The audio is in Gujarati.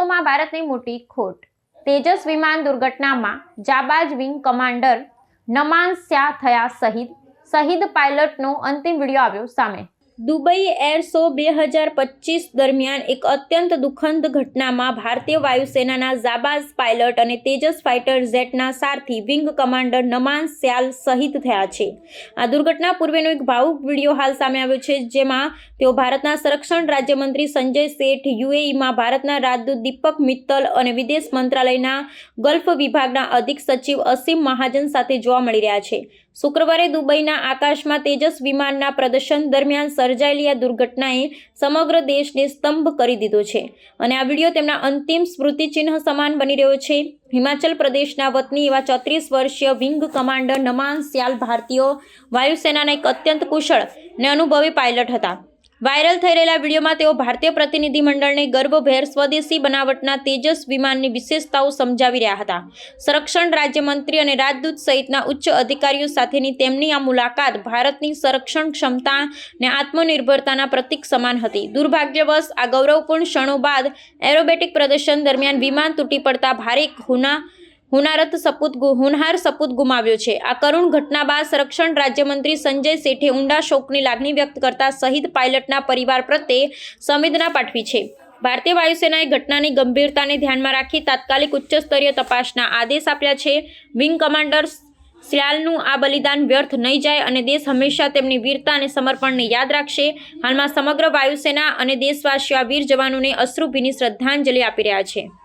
યુદ્ધમાં ભારતની મોટી ખોટ. તેજસ વિમાન દુર્ઘટનામાં જાબાજ વિંગ કમાન્ડર નમાન શાહ થયા શહીદ. શહીદ પાયલટનો અંતિમ વીડિયો આવ્યો સામે. દુબઈ એર શો બે હજાર પચીસ દરમિયાન એક અત્યંત દુઃખદ ઘટનામાં ભારતીય વાયુસેનાના જાબાઝ પાયલટ અને તેજસ ફાઇટર જેટના સારથી વિંગ કમાન્ડર નમાન સ્યાલ શહીદ થયા છે. આ દુર્ઘટના પૂર્વેનો એક ભાવુક વીડિયો હાલ સામે આવ્યો છે, જેમાં તેઓ ભારતના સંરક્ષણ રાજ્યમંત્રી સંજય શેઠ યુએઈમાં ભારતના રાજદૂત દીપક મિત્તલ અને વિદેશ મંત્રાલયના ગલ્ફ વિભાગના અધિક સચિવ અસીમ મહાજન સાથે જોવા મળી રહ્યા છે. શુક્રવારે દુબઈના આકાશમાં તેજસ વિમાનના પ્રદર્શન દરમિયાન સર્જાયેલી આ દુર્ઘટનાએ સમગ્ર દેશને સ્તંભ કરી દીધો છે. અને આ વીડિયો તેમના અંતિમ સ્મૃતિચિહ્ન સમાન બની રહ્યો છે. હિમાચલ પ્રદેશના વતની એવા ચોત્રીસ વર્ષીય વિંગ કમાન્ડર નમાન સ્યાલ ભારતીય વાયુસેનાના એક અત્યંત કુશળ અને અનુભવી પાયલટ હતા. વાયરલ થઈ રહેલા વિડીયોમાં તેઓ ભારતીય પ્રતિનિધિમંડળને ગર્ભભેર સ્વદેશી બનાવટના તેજસ વિમાનની વિશેષતાઓ સમજાવી રહ્યા હતા. સંરક્ષણ રાજ્યમંત્રી અને રાજદૂત સહિતના ઉચ્ચ અધિકારીઓ સાથેની તેમની આ મુલાકાત ભારતની સંરક્ષણ ક્ષમતા અને આત્મનિર્ભરતાના પ્રતીક સમાન હતી. દુર્ભાગ્યવશ, આ ગૌરવપૂર્ણ ક્ષણો બાદ એરોબેટિક પ્રદર્શન દરમિયાન વિમાન તૂટી પડતા ભારે હુના હુનારત સપૂત હુનહાર સપૂત ગુમાવ્યો છે. આ કરુણ ઘટના બાદ સંરક્ષણ રાજ્યમંત્રી સંજય શેઠે ઊંડા શોકની લાગણી વ્યક્ત કરતા શહીદ પાયલટના પરિવાર પ્રત્યે સંવેદના પાઠવી છે. ભારતીય વાયુસેનાએ ઘટનાની ગંભીરતાને ધ્યાનમાં રાખી તાત્કાલિક ઉચ્ચસ્તરીય તપાસના આદેશ આપ્યા છે. વિંગ કમાન્ડર શ્યાલનું આ બલિદાન વ્યર્થ નહીં જાય અને દેશ હંમેશા તેમની વીરતા અને સમર્પણને યાદ રાખશે. હાલમાં સમગ્ર વાયુસેના અને દેશવાસીઓ આ વીર જવાનોને અશ્રુભીની શ્રદ્ધાંજલિ આપી રહ્યા છે.